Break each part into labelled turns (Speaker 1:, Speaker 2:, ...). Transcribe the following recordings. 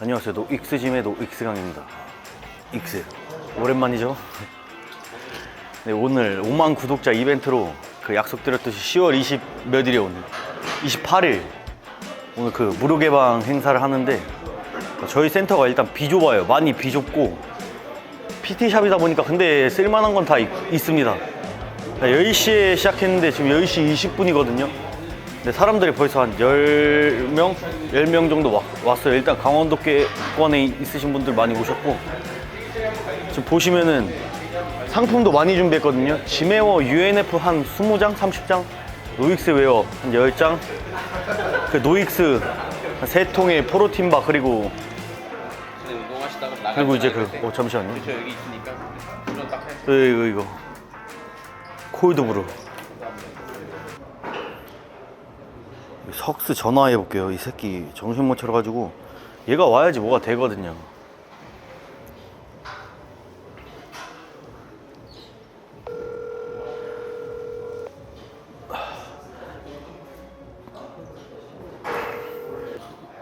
Speaker 1: 안녕하세요. 노익스짐의 노익스강입니다. 익스. 오랜만이죠? 네, 오늘 5만 구독자 이벤트로 그 약속드렸듯이 10월 20 몇일이 오늘 28일 오늘 그 무료 개방 행사를 하는데 저희 센터가 일단 비좁아요. 많이 비좁고 PT샵이다 보니까 근데 쓸만한 건 다 있습니다. 10시에 시작했는데 지금 10시 20분이거든요. 근데 사람들이 벌써 한 10명? 10명 정도 와- 왔어요. 일단 강원도권에 있으신 분들 많이 오셨고 지금 보시면은 상품도 많이 준비했거든요. 지메워 UNF 한 20장, 30장, 노익스 웨어 한 10장, 그 노익스 한 3통의 포로팀바 그리고 그리고 이제 그, 어, 잠시만요.
Speaker 2: 저 여기 있으니까.
Speaker 1: 이거 이거 이거 콜드브루 석스 전화해 볼게요 이 새끼. 정신 못 차려가지고. 얘가 와야지 뭐가 되거든요.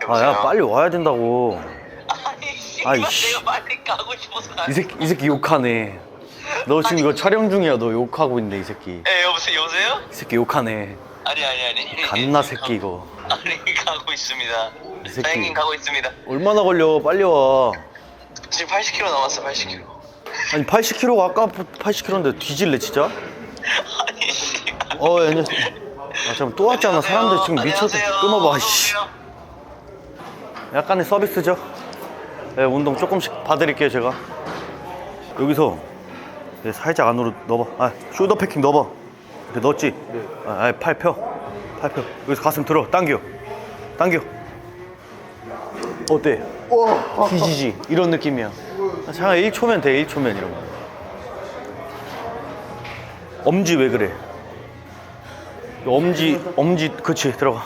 Speaker 1: 아 야 빨리 와야 된다고. 아이, 씨.
Speaker 3: 내가 빨리 가고 싶어서
Speaker 1: 이 새끼 이 새끼 욕하네. 너 지금 이거 촬영 중이야 너 욕하고 있네 이 새끼.
Speaker 3: 예 여보세요 여보세요?
Speaker 1: 이 새끼 욕하네
Speaker 3: 아니 아니 아니.
Speaker 1: 갓나 새끼 이거.
Speaker 3: 아니 가고 있습니다.
Speaker 1: 이 새끼.
Speaker 3: 사장님 가고 있습니다.
Speaker 1: 얼마나 걸려? 빨리 와.
Speaker 3: 지금 80km 남았어 80km
Speaker 1: 아니 80kg가 아까 80kg인데 뒤질래 진짜?
Speaker 3: 아니
Speaker 1: 씨어 안녕하세요 아 잠깐 또 왔잖아? 사람들 지금 미쳐서
Speaker 3: 안녕하세요.
Speaker 1: 끊어봐 씨. 약간의 서비스죠? 네, 운동 조금씩 봐드릴게요 제가. 여기서. 네, 살짝 안으로 넣어봐. 아 숄더 패킹 넣어봐 이렇게 넣었지? 아, 아, 팔 펴. 팔 펴. 여기서 가슴 들어. 당겨. 당겨. 어때? 뒤지지? 이런 느낌이야. 아, 잠깐 1초면 돼. 1초면 이런 거. 엄지 왜 그래? 엄지 엄지 그치 들어가.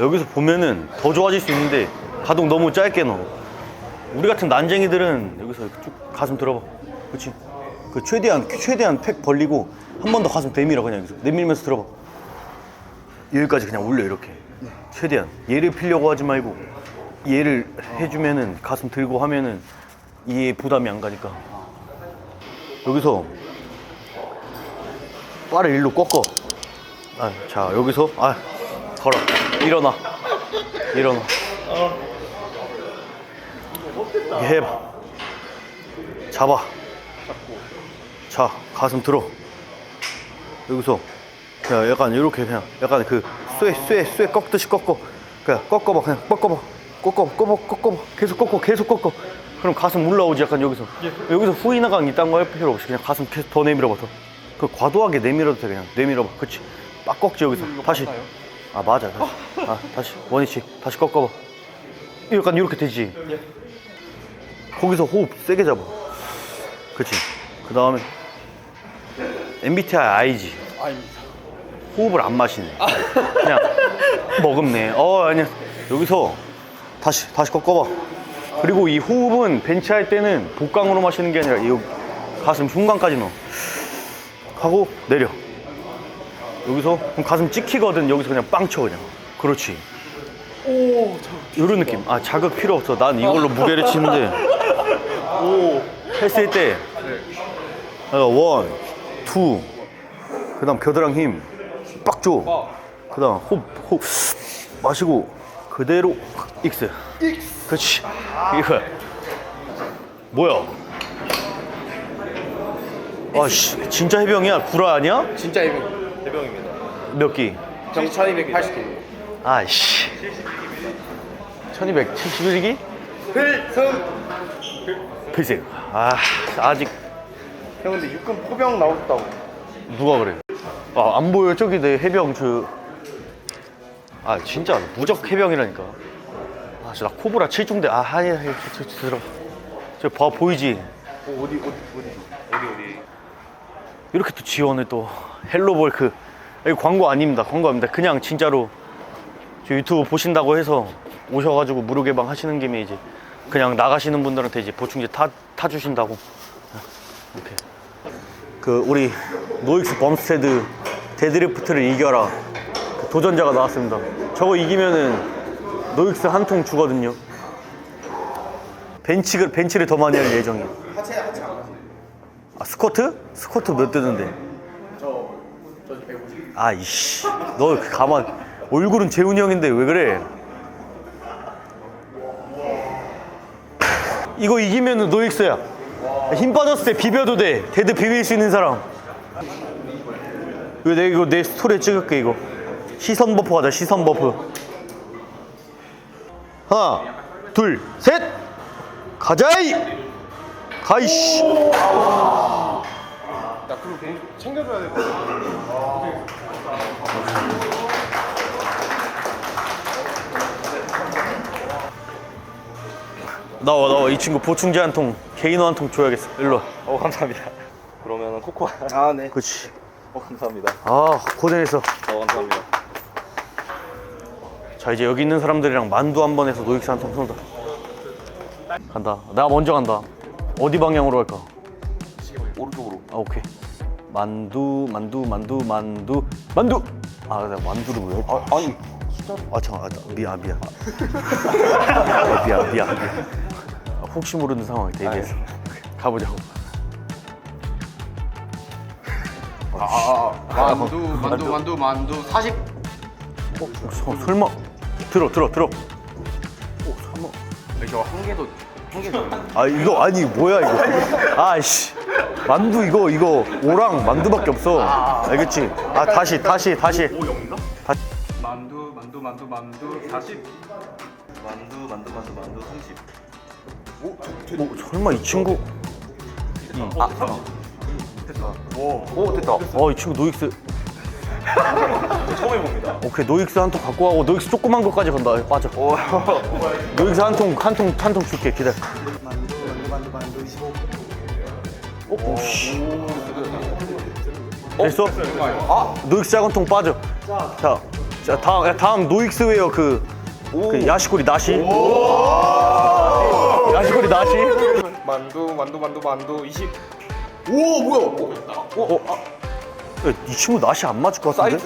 Speaker 1: 여기서 보면은 더 좋아질 수 있는데 가동 너무 짧게 넣어. 우리 같은 난쟁이들은 여기서 쭉 가슴 들어봐. 그치? 그 최대한 최대한 팩 벌리고 한 번 더 가슴 내밀어 그냥 여기서 내밀면서 들어봐. 여기까지 그냥 올려 이렇게. 최대한. 얘를 피려고 하지 말고 얘를 해주면은 가슴 들고 하면은 이에 부담이 안 가니까. 여기서 바를 일로 꺾어. 아, 자 여기서 아 걸어. 일어나. 일어나. 이렇게 해봐. 잡아. 자 가슴 들어 여기서 그냥 약간 이렇게 그냥 약간 그 쇠 쇠 쇠 꺾듯이 꺾어. 그냥 꺾어봐 그냥 꺾어봐. 꺾어 꺾어 꺾어봐 계속 꺾어 계속 꺾어. 그럼 가슴 올라오지 약간 여기서. 여기서 후이나강 이딴 거 할 필요 없이 그냥 가슴 계속 더 내밀어봐 더그 과도하게 내밀어도 돼 그냥. 내밀어봐. 그치? 빡 꺾지 여기서. 다시. 아 맞아. 다시. 아 다시. 원위치 다시 꺾어봐. 약간 이렇게 되지? 거기서 호흡 세게 잡아. 그치? 그 다음에 MBTI I지
Speaker 2: 아닙니다.
Speaker 1: 호흡을 안 마시네. 그냥 머금네. 어 아니야. 여기서 다시 다시 꺾어봐. 그리고 이 호흡은 벤치 할 때는 복강으로 마시는 게 아니라 이 가슴 흉곽까지 넣어. 하고 내려. 여기서 그럼 가슴 찍히거든. 여기서 그냥 빵 쳐 그냥. 그렇지.
Speaker 2: 오,
Speaker 1: 이런 느낌. 아 자극 필요 없어. 난 이걸로 무게를 치는데. 오. 했을 때. 어, 원, 투. 그 다음 겨드랑 힘. 빡 줘. 그 다음 호흡, 호흡 마시고 그대로 익스. 그렇지. 이거 뭐야? 아씨 진짜 해병이야 구라 아니야?
Speaker 2: 진짜 해병, 해병입니다.
Speaker 1: 몇 기?
Speaker 2: 정 1280kg.
Speaker 1: 아이씨 1271기?
Speaker 2: 필승!
Speaker 1: 필승 아 아직
Speaker 2: 형 근데 육군 포병 나왔다고.
Speaker 1: 누가 그래? 아 안 보여 저기 내 해병 저. 아 진짜 무적 해병이라니까. 아 저 나 코브라 7중대 아 아니 아니 저, 저, 저 들어. 저 봐 보이지?
Speaker 2: 어, 어디, 어디, 어디, 어디, 어디.
Speaker 1: 이렇게 또 지원을 또 헬로볼크 이거 광고 아닙니다 광고 아닙니다 그냥 진짜로 저 유튜브 보신다고 해서 오셔가지고 무료 개방 하시는 김에 이제 그냥 나가시는 분들한테 이제 보충제 타, 타주신다고 이렇게 그 우리 노익스 범스테드 데드리프트를 이겨라 그 도전자가 나왔습니다 저거 이기면은 노익스 한 통 주거든요 벤치를 벤치를 더 많이 할 예정이야.
Speaker 2: 하체 하체 안 하세요?
Speaker 1: 아 스쿼트? 스쿼트 몇 드는데?
Speaker 2: 저저 150.
Speaker 1: 아이씨, 너 가만 얼굴은 재훈이 형인데 왜 그래? 이거 이기면은 노익스야. 힘 빠졌을 때 비벼도 돼. 데드 비빌 수 있는 사람. 이거 내 이거 내 스토리에 찍을게 이거. 시선 버프 가자 시선 버프. 하나, 둘, 셋. 가자이. 가이씨.
Speaker 2: 나 그리고 공 챙겨줘야 될 것 같아.
Speaker 1: 나와 나와 이 친구 보충제 한 통, 개인호 한통 줘야겠어. 일로 와.
Speaker 4: 어 감사합니다. 그러면은 코코아.
Speaker 2: 아 네.
Speaker 1: 그렇지.
Speaker 4: 어 감사합니다.
Speaker 1: 아 고생했어.
Speaker 4: 어 감사합니다.
Speaker 1: 자 이제 여기 있는 사람들이랑 만두 한 번 해서 노익스 한통 쏜다. 간다. 나 먼저 간다. 어디 방향으로 갈까?
Speaker 4: 오른쪽으로.
Speaker 1: 아 오케이. 만두 만두 만두 만두 만두. 아 내가 만두를 왜? 아,
Speaker 4: 아니
Speaker 1: 아 잠깐 아, 미안 미안. 아, 미안 미안 미안. 아, 혹시 모르는 상황에 대비해서 가보자고.
Speaker 2: 아, 만두 만두 만두 만두 40.
Speaker 1: 어, 서- 설마 들어 들어 들어.
Speaker 2: 저한 개도 한 개도.
Speaker 1: 아 이거 아니 뭐야 이거 아이씨 만두 이거 이거 오랑 만두밖에 없어 알겠지 아 다시 다시 다시
Speaker 2: 만두 만두 만두 만두 40.
Speaker 4: 만두 만두 만두 만두 30.
Speaker 1: 어, 설마 이 친구?
Speaker 4: 오 됐다.
Speaker 1: 어 이 친구 노익스.
Speaker 4: 처음 해봅니다.
Speaker 1: 오케이 노익스 한 통 갖고 가고 노익스 조그만 것까지 간다. 빠져. 노익스 한 통 한 통 한 통 줄게. 기다려. 25 어? 오씨 됐어? 아. 노익스 작은 통 빠져. 자, 자 다음 야, 다음 노익스 웨어 그, 그 야시코리 나시 야시코리 나시
Speaker 2: 만두 만두 만두 만두 20. 오 뭐야?
Speaker 1: 어, 어, 아. 야, 이 친구 낯이 안 맞을 것 같은데?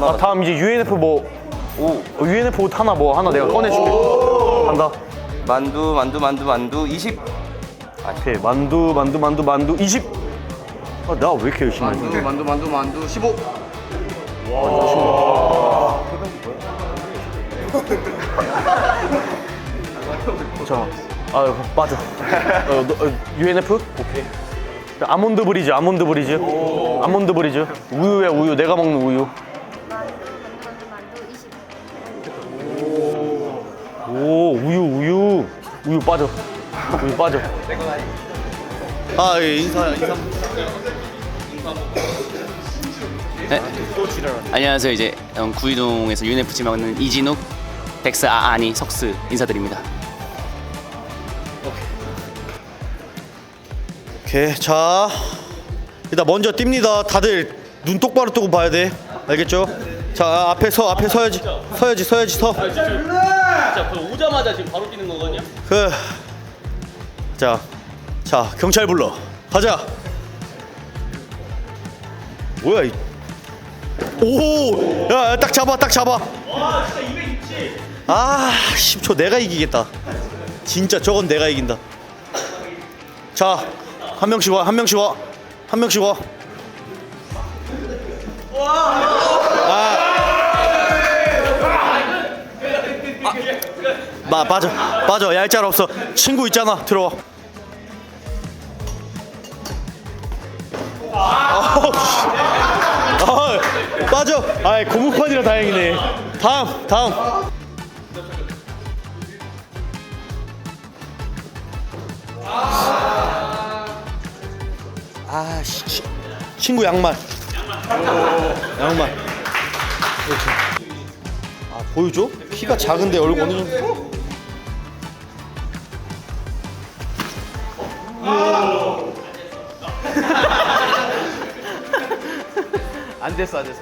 Speaker 1: 아, 다음 이제 UNF 뭐, 오, UNF 옷 하나 뭐 하나 내가 꺼내줄게. 간다.
Speaker 4: 만두 만두 만두 만두 20.
Speaker 1: 오케이, 만두, 만두, 만두, 만두, 20. 아, 나 왜 이렇게 열심히 해?
Speaker 2: 만두 만두 만두 만두 15.
Speaker 1: 잠깐만. 아, 빠져. 어, 너, 어, UNF? 오케이. 아몬드 브리즈, 아몬드 브리즈. 아몬드 브리즈. 우유야, 우유. 내가 먹는 우유. 오, 우유, 우유. 우유 빠져. 우유 빠져. 아, 예, 인사, 인사.
Speaker 5: 네. 안녕하세요. 이제 음, 구이동에서 UNFC 맡는 이진욱, 덱스 아아니 석스 인사드립니다.
Speaker 1: 오케이 자 일단 먼저 뜁니다 다들 눈 똑바로 뜨고 봐야 돼 알겠죠? 자 앞에 서 앞에 서야지 서야지 서야지 서
Speaker 5: 자, 오자마자 지금 바로 뛰는 거거든요.
Speaker 1: 그, 자, 자 경찰 불러 가자 뭐야 이 오! 야, 딱 잡아, 딱 잡아. 아, 10초 내가 이기겠다. 진짜 저건 내가 이긴다. 자, 한 명씩 와, 한 명씩 와, 한 명씩 와. 마 빠져 빠져. 얄짤 없어. 친구 있잖아. 들어와. 아우, 씨. 아, 빠져. 아이 고무판이라 다행이네. 다음 다음 아씨 치- 친구 양말. 양말. 이렇게 아 보여줘? 키가 작은데 얼굴 어느 정도
Speaker 2: 안 됐어 안 됐어.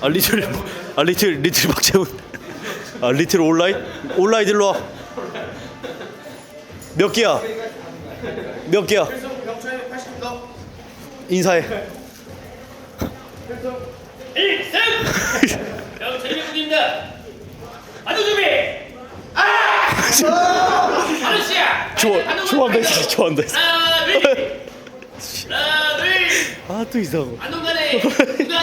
Speaker 1: 아 리틀 아 리틀 리틀 박재훈. 아 리틀 온라인? 온라인 일로 와 몇 개야 몇 개야 인사해
Speaker 6: 재밌습니다. 안우 준비. 아! 안우 씨야.
Speaker 1: 좋아, 좋아한다.
Speaker 6: 하나 둘. 하나 둘.
Speaker 1: 아, 또 이상하고.
Speaker 6: 안동간에 누가.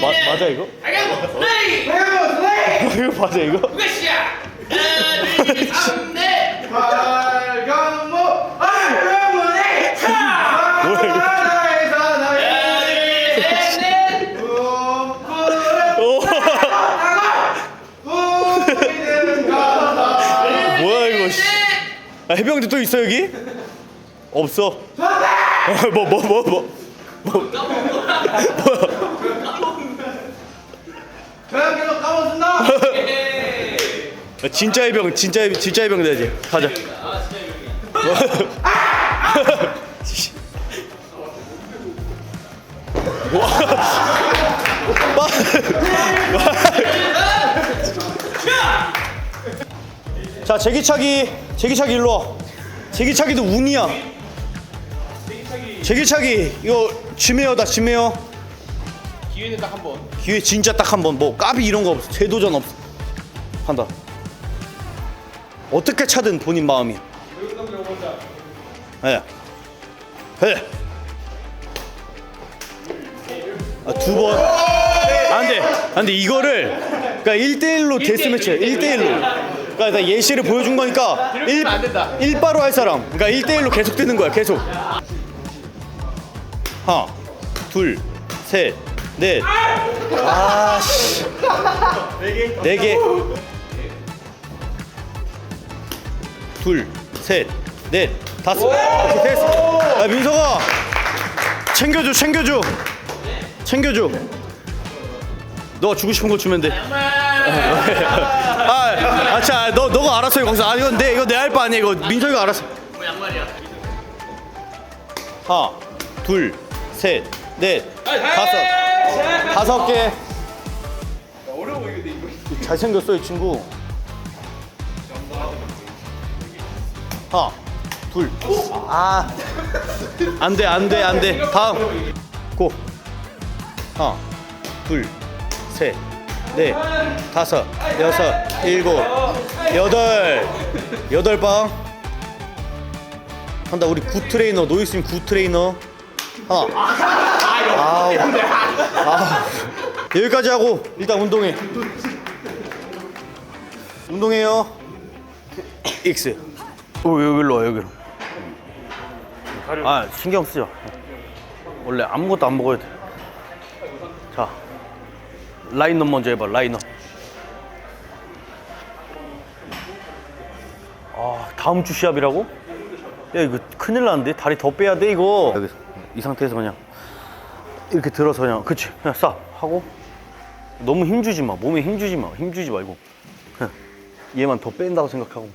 Speaker 1: 마, 맞아, 이거?
Speaker 6: 아가모 플레이.
Speaker 1: 이거 맞아, 이거?
Speaker 6: 누가 씨야. 하나 둘 셋, 삼, 넷.
Speaker 2: 빨강모 할머니 차
Speaker 1: 뭐야, 이거?
Speaker 6: 하나 둘 셋, 넷.
Speaker 1: 뭐야, 이거, 씨. 아, 해병대 또 있어, 여기? 없어. 어, 뭐, 뭐, 뭐, 뭐. 뭐.
Speaker 2: 저형 계속 까먹었습니다
Speaker 1: 아, 진짜 해병, 진짜, 해- 진짜 해병 돼야지. 가자. 자, 제기차기, 제기차기 일로 와. 제기차기도 운이야. 제기차기 이거 지메어다 지메어.
Speaker 2: 기회는 딱 한 번
Speaker 1: 기회 진짜 딱 한 번. 뭐 까비 이런 거 없어. 재도전 없어. 한다. 어떻게 차든 본인 마음이야. 예. 해. 아, 두 번. 안 돼. 안 돼. 이거를 그러니까 1대1로 데스매치야. 1대1로. 그러니까 나 예시를 보여준 거니까 1,
Speaker 2: 안 된다.
Speaker 1: 1바로 할 사람. 그러니까 1대1로 계속 뜨는 거야. 계속. 하나, 둘, 셋, 넷. 아, 씨. 네 개. 둘, 셋, 넷, 다섯. 오케이, 됐어. 야, 민석아. 챙겨줘, 챙겨줘. 챙겨줘. 너가 주고 싶은 거 주면 돼. 아, 아, 자, 너 너가 알았어 거기서. 아, 이건 내 이거 내 할 바 아니야. 이거 민석이가 알았어.
Speaker 6: 뭐 양말이야.
Speaker 1: 하나, 둘, 셋, 넷, 다섯, 다섯 개.
Speaker 2: 어려워 이거 이거
Speaker 1: 잘 생겼어 이 친구. 하나, 둘. 아, 안 돼, 안 돼, 안 돼. 다음. 고. 하나, 둘, 셋, 넷, 다섯, 여섯, 일곱, 여덟, 여덟 방. 한다. 우리 구 트레이너 노이스님 구 트레이너. 하나. 아우. 아. 여기까지 하고 일단 운동해. 운동해요. X. 오 여기로 와 여기로. 아 신경 쓰죠. 원래 아무것도 안 먹어야 돼. 자 라인업 먼저 해봐 라인업. 아 다음 주 시합이라고? 야 이거 큰일 나는데? 다리 더 빼야 돼 이거. 여기서 이 상태에서 그냥 이렇게 들어서 그냥 그치? 그냥 싹 하고. 너무 힘주지 마 몸에 힘주지 마 힘주지 말고. 그냥 얘만 더 뺀다고 생각하고.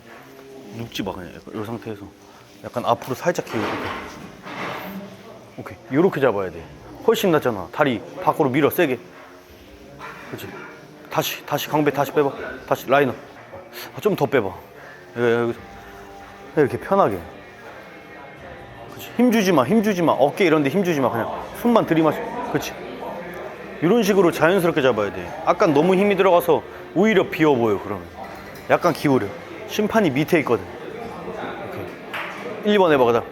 Speaker 1: 눕지 마 그냥. 이 상태에서. 약간 앞으로 살짝 기고 이렇게. 오케이. 요렇게 잡아야 돼. 훨씬 낫잖아. 다리 밖으로 밀어 세게 그렇지 다시 다시 강배 다시 빼봐. 다시 라이너. 좀 더 빼봐. 여기, 여기서. 이렇게 편하게. 그렇지 힘 주지 마 힘 주지 마. 어깨 이런데 힘 주지 마. 그냥 숨만 들이마셔. 그렇지 이런 식으로 자연스럽게 잡아야 돼. 아까 너무 힘이 들어가서 오히려 비어 보여 그러면. 약간 기울여. 심판이 밑에 있거든. 오케이. 1번 해봐 그다음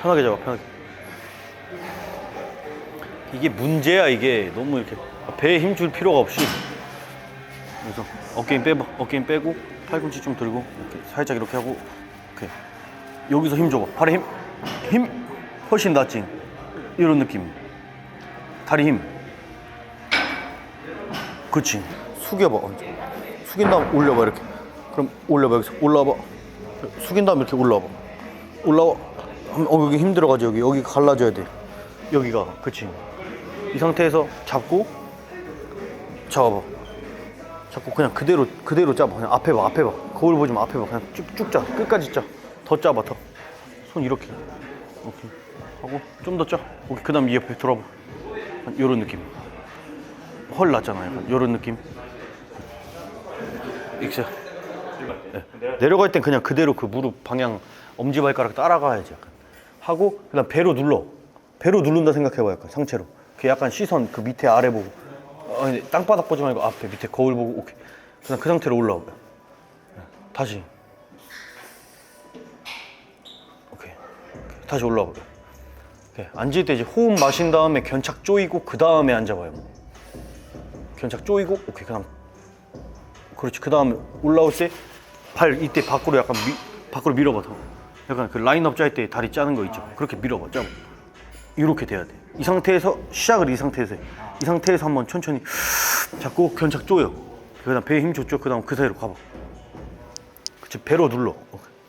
Speaker 1: 편하게 잡아 편하게. 이게 문제야 이게. 너무 이렇게 배에 힘 줄 필요가 없이. 그래서 어깨 힘 빼봐 어깨 힘 빼고 팔꿈치 좀 들고 이렇게 살짝 이렇게 하고 오케이. 여기서 힘 줘봐. 팔에 힘힘 훨씬 낫지. 이런 느낌. 다리 힘. 그렇지 숙여봐 어, 숙인 다음 올려봐 이렇게. 그럼 올려봐 여기서. 올라와봐. 숙인 다음 이렇게 올라와봐. 올라와 어 여기 힘 들어가지 여기 여기 갈라져야 돼. 여기가 그렇지 이 상태에서 잡고 잡아봐. 자꾸 그냥 그대로 그대로 짜봐 그냥 앞에 봐 앞에 봐. 거울 보지 마 앞에 봐. 그냥 쭉쭉 짜 끝까지 짜더 짜봐 더 손 이렇게. 오케이. 하고 좀 더 짜. 오케이. 그 다음 이 옆에 돌아봐. 이런 느낌. 헐 났잖아 약간 이런 느낌. 익스 네. 내려갈 땐 그냥 그대로 그 무릎 방향 엄지발가락 따라가야지 약간 하고 그다음 배로 눌러. 배로 누른다 생각해봐 약간 상체로. 그 약간 시선 그 밑에 아래 보고. 어, 근데 땅바닥 보지 말고 앞에 밑에 거울 보고 오케이. 그냥 그 상태로 올라오고요 네, 다시. 오케이. 다시 올라오고요 오케이. 앉을 때 이제 호흡 마신 다음에 견착 조이고 그 다음에 앉아봐요. 견착 조이고 오케이. 그 다음. 그렇지. 그 다음에 올라올 때팔 이때 밖으로 약간 미, 밖으로 밀어봐 더 약간 그 라인업 짤 때 다리 짜는 거 있죠. 그렇게 밀어봐 짜고 이렇게 돼야 돼. 이 상태에서 시작을 이 상태에서 해. 이 상태에서 한번 천천히 잡고 견착 조여. 그 다음 배에 힘 줬죠. 그 다음 그 사이로 가봐. 그치 배로 눌러.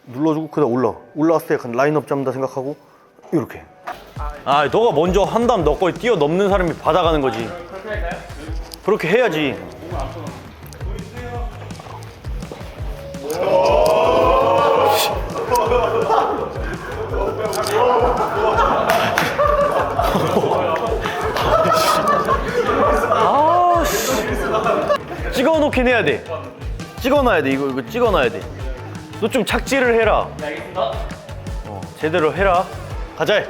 Speaker 1: 눌러주고 그 다음 올라와. 올라왔을 때 약간 라인업 잡는다 생각하고 이렇게. 아 너가 먼저 한 다음 너 거에 뛰어넘는 사람이 받아가는 거지. 그렇게 해야지 찍어 놓긴 해야 돼. 찍어 놔야 돼. 이거 이거 찍어 놔야 돼. 너 좀 착지를 해라. 네 알겠습니다. 어, 제대로 해라. 가자.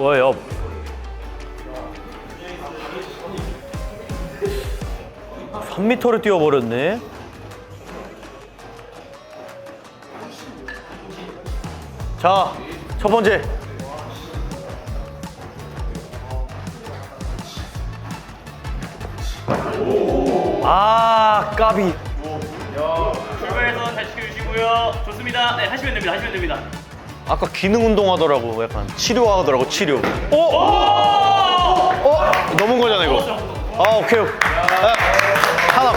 Speaker 1: 와 옆. 삼미터를 뛰어버렸네. 자, 첫 번째. 아, 까비.
Speaker 5: 출발해서 잘 지켜주시고요. 좋습니다. 네, 하시면 됩니다. 하시면 됩니다.
Speaker 1: 아까 기능 운동 하더라고. 약간 치료하더라고, 치료. 어? 어? 넘은 거잖아, 이거. 아, 오케이. 오케이. 아, 하나.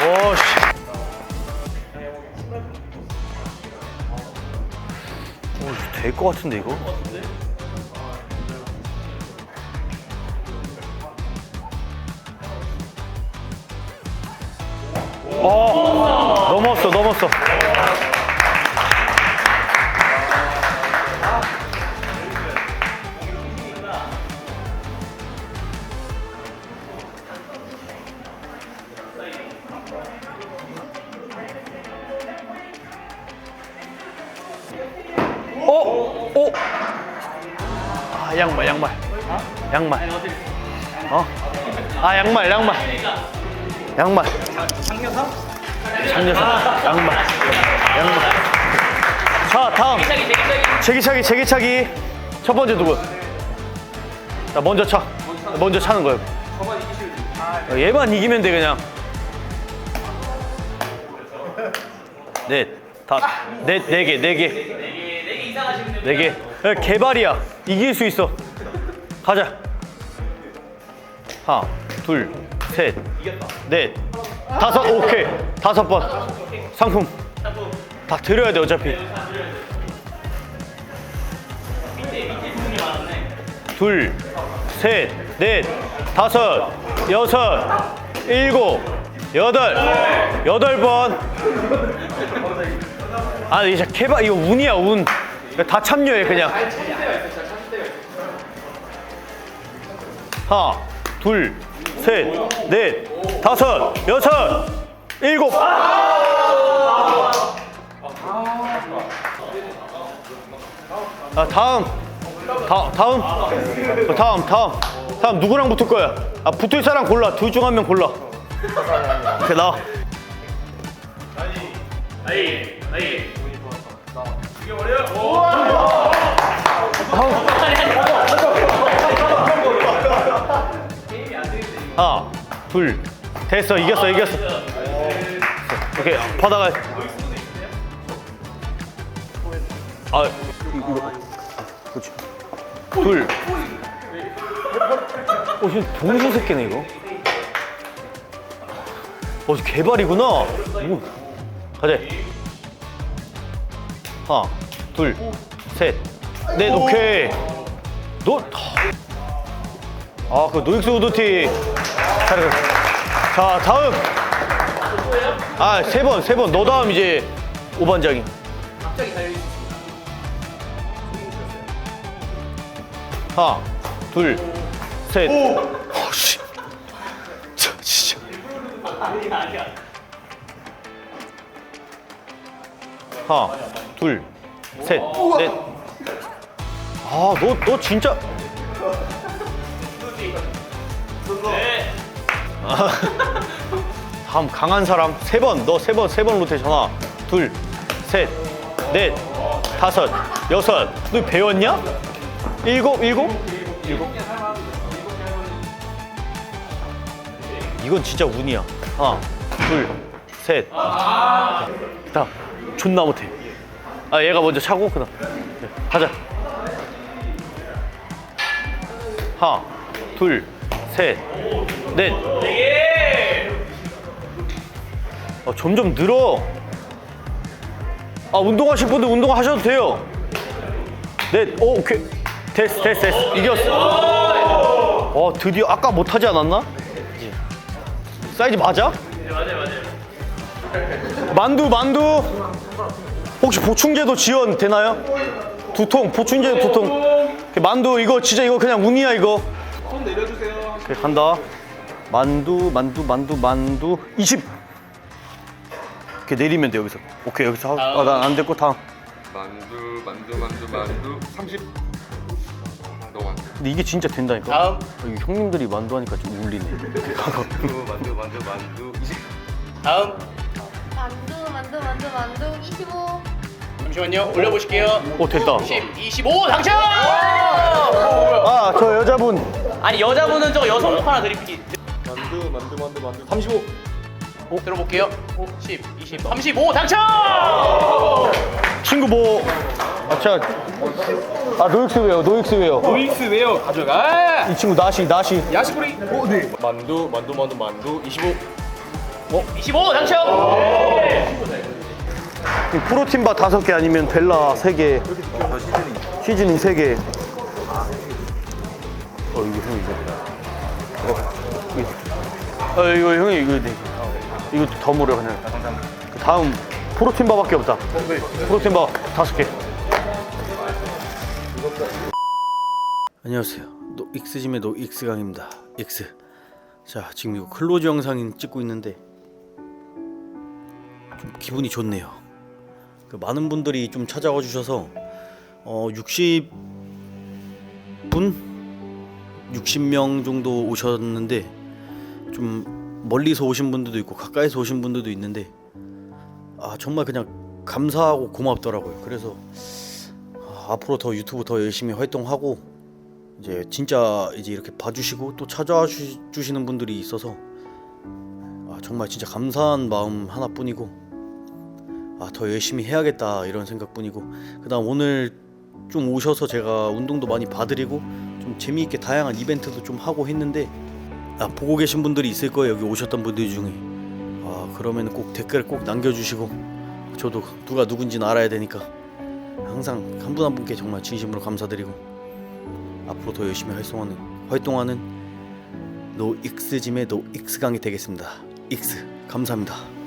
Speaker 1: 오, 씨. 오, 될 것 같은데, 이거? 어, 넘었어, 넘었어. 어? 양말, 양말. 양말. 어? 아, 양말, 양말. 양말. 장녀상? 장녀상. 양말. 양말. 자, 다음. 제기차기, 제기차기. 첫 번째 누구? 자, 먼저 차. 먼저 차는 거예요. 어, 얘만 이기면 돼, 그냥. 넷, 다, 넷, 네 개, 네 개. 네 개. 야, 개발이야. 이길 수 있어. 가자. 하나, 둘, 셋, 넷, 다섯. 오케이. 다섯 번. 상품. 다 드려야 돼 어차피. 둘, 셋, 넷, 다섯, 여섯, 일곱, 여덟, 여덟 번. 아 이제 개발 이거 운이야 운. 다 참여해 그냥. 하나, 둘, 셋, 넷, 다섯, 여섯, 일곱. 아 다음, 다, 다음, 어, 다음, 다음, 다음 누구랑 붙을 거야? 아 붙을 사람 골라. 둘 중 한 명 골라. 오케이 나.
Speaker 5: 아이, 아이.
Speaker 1: 하나, 둘, 됐어, 이겼어, 이겼어. 오케이, 바다가. 아, 이거, 그렇지. 둘. 어, 지금 동수 새끼네 이거. 어, 저 개발이구나. 오. 가자. 하나, 둘, 셋, 넷, 오케이. 너. 아, 그 노익스 우드티. 자, 다음. 아, 세 번, 세 번. 너 다음 이제 오반장이. 하나, 둘, 셋. 어, 씨. 저, 진짜. 하나, 둘, 셋, 넷. 아, 너, 너 진짜. 다음 강한 사람 세 번, 너 세 번, 세 번 로테이션 하나, 둘, 셋, 넷, 다섯, 여섯. 너 배웠냐? 일곱, 일곱, 일곱. 이건 진짜 운이야. 하나, 둘, 셋. 다 존나 못해. 아 얘가 먼저 차고 그다음 네, 가자. 하나, 둘, 셋, 넷. 아, 점점 늘어. 아 운동하실 분들 운동 하셔도 돼요. 넷, 오, 오케이. 됐어, 됐어, 됐어. 이겼어. 어, 드디어 아까 못하지 않았나? 사이즈 맞아? 네, 맞아요, 맞아요. 만두, 만두. 혹시 보충제도 지원 되나요? 두 통, 보충제 두 통. 만두 이거 진짜 이거 그냥 운이야 이거. 오케이, 간다. 만두, 만두, 만두, 만두. 20. 이렇게 내리면 돼 여기서. 오케이 여기서. 하- 아, 난 안 됐고 다음.
Speaker 2: 만두 만두 만두 만두 30 너무 안 돼.
Speaker 1: 근데 이게 진짜 된다니까.
Speaker 5: 다음
Speaker 1: 여기 형님들이 만두 하니까 좀 울리네.
Speaker 2: 만두 만두 만두 만두 20
Speaker 5: 다음
Speaker 7: 만두 만두 만두 만두 25
Speaker 5: 잠시만요 올려보실게요
Speaker 1: 오 됐다.
Speaker 5: 10, 25 당첨!
Speaker 1: 아 저 여자분.
Speaker 5: 아니 여자분은 저거 여성 하나 드릴게요
Speaker 2: 만두 만두 만두 만두 35
Speaker 5: 들어볼게요 10, 20, 35 당첨!
Speaker 1: 친구 뭐? 아 제가 아 노익스 왜요? 노익스 왜요?
Speaker 2: 보이스 웨어 가져가
Speaker 1: 이 친구 나시 나시.
Speaker 2: 야시쿠리 오네 만두 만두 만두 만두 25
Speaker 5: 25 당첨!
Speaker 1: 프로틴바 다섯 개 아니면 벨라 세 개. 시즈닝 세 개. 어 이거 형이 이거. 어, 이거. 어 이거 형이 이거 네. 이거 덤으로 그냥. 그 다음 프로틴바밖에 없다. 프로틴바 다섯 개. 안녕하세요. 노 익스짐의 노 익스강입니다. 익스. 자 지금 이거 클로즈 영상 찍고 있는데 좀 기분이 좋네요. 그 많은 분들이 좀 찾아와 주셔서 어 60분 60명 정도 오셨는데 좀 멀리서 오신 분들도 있고 가까이서 오신 분들도 있는데 아 정말 그냥 감사하고 고맙더라고요. 그래서 아, 앞으로 더 유튜브 더 열심히 활동하고 이제 진짜 이제 이렇게 봐주시고 또 찾아와 주, 주시는 분들이 있어서 아, 정말 진짜 감사한 마음 하나뿐이고 아 더 열심히 해야겠다 이런 생각뿐이고 그다음 오늘 좀 오셔서 제가 운동도 많이 봐드리고 좀 재미있게 다양한 이벤트도 좀 하고 했는데 아 보고 계신 분들이 있을 거예요 여기 오셨던 분들 중에 아 그러면 꼭 댓글 꼭 남겨주시고 저도 누가 누군지는 알아야 되니까 항상 한 분 한 분께 정말 진심으로 감사드리고 앞으로 더 열심히 활동하는 활동하는 노 익스짐의 노 익스강이 되겠습니다 익스 감사합니다.